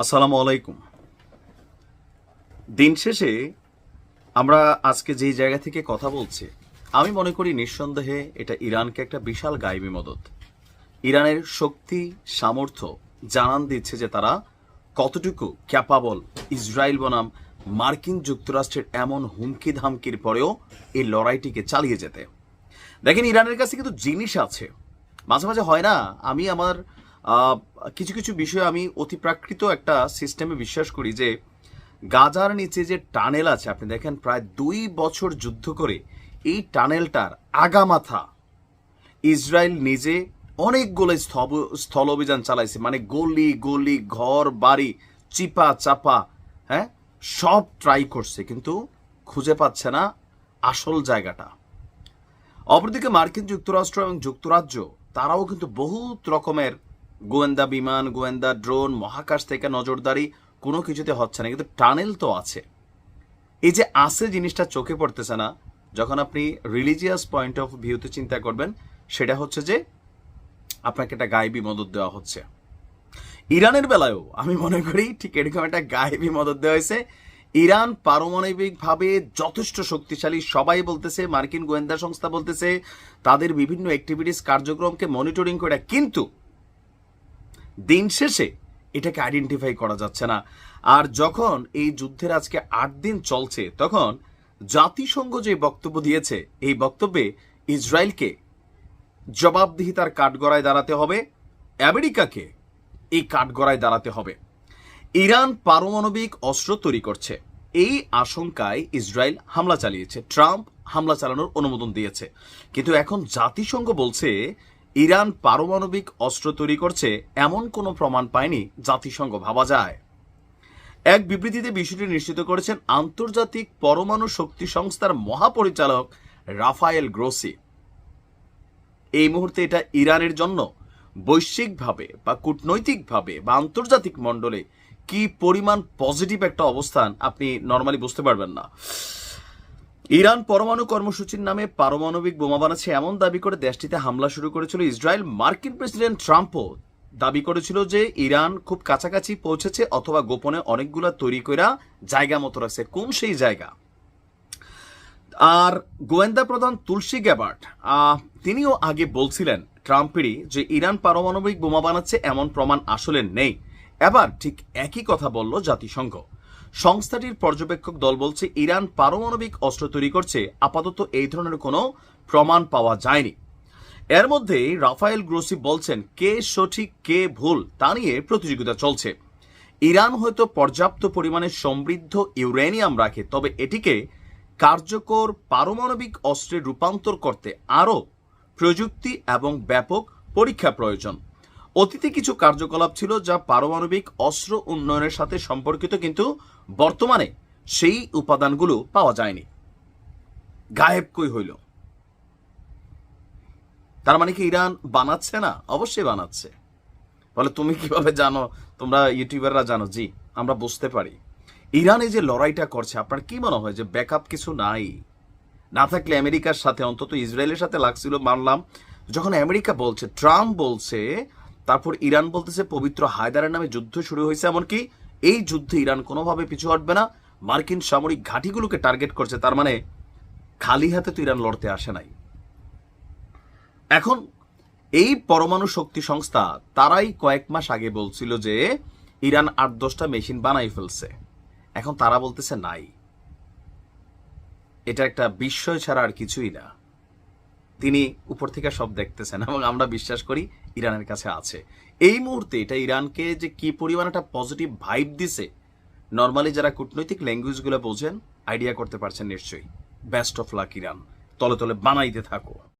আসসালামু আলাইকুম। দিন শেষে আমরা আজকে যেই জায়গা থেকে কথা বলছি, আমি মনে করি নিঃসন্দেহে এটা ইরানকে একটা বিশাল গায়েবী মদত। ইরানের শক্তি, সামর্থ্য জানান দিচ্ছে যে তারা কতটুকু ক্যাপাবল ইসরায়েল বনাম মার্কিন যুক্তরাষ্ট্রের এমন হুমকি ধামকির পরেও এই লড়াইটিকে চালিয়ে যেতে। দেখেন, ইরানের কাছে কিন্তু জিনিস আছে। মাঝে মাঝে হয় না, আমি আমার কিছু কিছু বিষয়ে আমি অতিপ্রাকৃত একটা সিস্টেমে বিশ্বাস করি যে, গাজার নিচে যে টানেল আছে, আপনি দেখেন প্রায় দুই বছর যুদ্ধ করে এই টানেলটার আগামাথা ইসরায়েল নিজে অনেকগুলো স্থব- স্থল অভিযান চালাইছে। মানে গলি গলি, ঘর, বাড়ি, চিপা, চাপা হ্যাঁ? সব ট্রাই করছে, কিন্তু খুঁজে পাচ্ছে না আসল জায়গাটা। অপরদিকে মার্কিন যুক্তরাষ্ট্র এবং যুক্তরাজ্য, তারাও কিন্তু বহুত রকমের গোয়েন্দা বিমান, গোয়েন্দা ড্রোন, মহাকাশ থেকে নজরদারি, কোনো কিছুতে হচ্ছে না, কিন্তু টানেল তো আছে। এই যে আছে জিনিসটা চোখে পড়তেছে না, যখন আপনি রিলিজিয়াস পয়েন্ট অফ ভিউতে চিন্তা করবেন, সেটা হচ্ছে যে আপনাকে একটা গায়েবী মদত দেওয়া হচ্ছে। ইরানের বেলায়ও আমি মনে করি ঠিক এরকম একটা গায়েবী মদত দেওয়া হয়েছে। ইরান পারমাণবিকভাবে যথেষ্ট শক্তিশালী, সবাই বলতেছে, মার্কিন গোয়েন্দা সংস্থা বলতেছে, তাদের বিভিন্ন অ্যাক্টিভিটিস কার্যক্রমকে মনিটরিং করে, কিন্তু দিন শেষে এটাকে আইডেন্টিফাই করা যাচ্ছে না। আর যখন এই যুদ্ধের আজকে আট দিন চলছে, তখন জাতিসংঘ যে বক্তব্য দিয়েছে, এই বক্তব্যে ইসরায়েলকে জবাবদিহিতার কাঠগড়ায় দাঁড়াতে হবে, আমেরিকাকে এই কাঠগড়ায় দাঁড়াতে হবে। ইরান পারমাণবিক অস্ত্র তৈরি করছে। এই আশঙ্কায় ইসরায়েল হামলা চালিয়েছে। ট্রাম্প হামলা চালানোর অনুমোদন দিয়েছে। কিন্তু এখন জাতিসংঘ বলছে ইরান পারমাণবিক অস্ত্র তৈরি করছে এমন কোনো প্রমাণ পায়নি, জাতিসংঘ ভাবা যায়। এক বিবৃতিতে বিষয়টি নিশ্চিত করেছেন আন্তর্জাতিক পরমাণু শক্তি সংস্থার মহাপরিচালক রাফায়েল গ্রোসি। এই মুহূর্তে এটা ইরানের জন্য বৈশ্বিকভাবে বা কূটনৈতিকভাবে বা আন্তর্জাতিক মণ্ডলে কি পরিমাণ পজিটিভ একটা অবস্থান আপনি নর্মালি বুঝতে পারবেন না। ইরান পরমাণু কর্মসূচির নামে পারমাণবিক বোমা বানাচ্ছে এমন দাবি করে দেশটিতে হামলা শুরু করেছিল ইসরায়েল। মার্কিন প্রেসিডেন্ট ট্রাম্পও দাবি করেছিল যে ইরান খুব কাছাকাছি পৌঁছেছে অথবা গোপনে অনেকগুলা তৈরি কইরা জায়গা মতো রাখছে। কোন সেই জায়গা? আর গোয়েন্দা প্রধান তুলসী গ্যাবার্ট তিনিও আগে বলছিলেন ট্রাম্পেরই যে ইরান পারমাণবিক বোমা বানাচ্ছে এমন প্রমাণ আসলে নেই। এবার ঠিক একই কথা বলল জাতিসংঘ। সংস্থাটির পর্যবেক্ষক দল বলছে, ইরান পারমাণবিক অস্ত্র তৈরি করছে। আপাতত এই ধরনের কোনো প্রমাণ পাওয়া যায়নি। এর মধ্যে রাফায়েল গ্রোসি বলছেন, কে সঠিক, কে ভুল, তা নিয়ে প্রতিযোগিতা চলছে। ইরান হয়তো পর্যাপ্ত পরিমাণে সমৃদ্ধ ইউরেনিয়াম রাখে, তবে এটিকে কার্যকর পারমাণবিক অস্ত্রে রূপান্তর করতে আরও প্রযুক্তি এবং ব্যাপক পরীক্ষা প্রয়োজন। অতীতে কিছু কার্যকলাপ ছিল যা পারমাণবিক অস্ত্র উন্নয়নের সাথে সম্পর্কিত, কিন্তু বর্তমানে সেই উপাদানগুলো পাওয়া যায়নি। গায়েব কই হইল? তার মানে কি ইরান বানাচ্ছে না? অবশ্যই বানাচ্ছে। বলে, তুমি কীভাবে জানো? তোমরা ইউটিউবাররা জানো। জি, আমরা বুঝতে পারি। ইরান যে লড়াইটা করছে, আপনার কি মনে হয় যে ব্যাকআপ কিছু নাই? না থাকলে আমেরিকার সাথে, অন্তত ইসরায়েলের সাথে লাগছিল, মানলাম, যখন আমেরিকা বলছে, ট্রাম্প বলছে তারপর ইরান বলতেছে পবিত্র হায়দারের নামে যুদ্ধ শুরু হয়েছে, এমনকি এই যুদ্ধে ইরান কোনোভাবে পিছু হটবে না। মার্কিন সামরিক ঘাঁটিগুলোকে টার্গেট করছে, তার মানে খালি হাতে তো ইরান লড়তে আসে নাই। এখন এই পরমাণু শক্তি সংস্থা তারাই কয়েক মাস আগে বলছিল যে ইরান আট দশটা মেশিন বানাই ফেলছে। এখন তারা বলতেছে নাই। এটা একটা বিস্ময় ছাড়া আর কিছুই না। তিনি উপর থেকে সব দেখতেছেন এবং আমরা বিশ্বাস করি ইরানের কাছে আছে। এই মুহূর্তে এটা ইরানকে যে কি পরিমাণ একটা পজিটিভ ভাইব দিছে নর্মালি যারা কূটনৈতিক ল্যাঙ্গুয়েজগুলো বোঝেন আইডিয়া করতে পারছেন নিশ্চয়ই। Best of luck Iran. তলে তলে বানাইতে থাকো।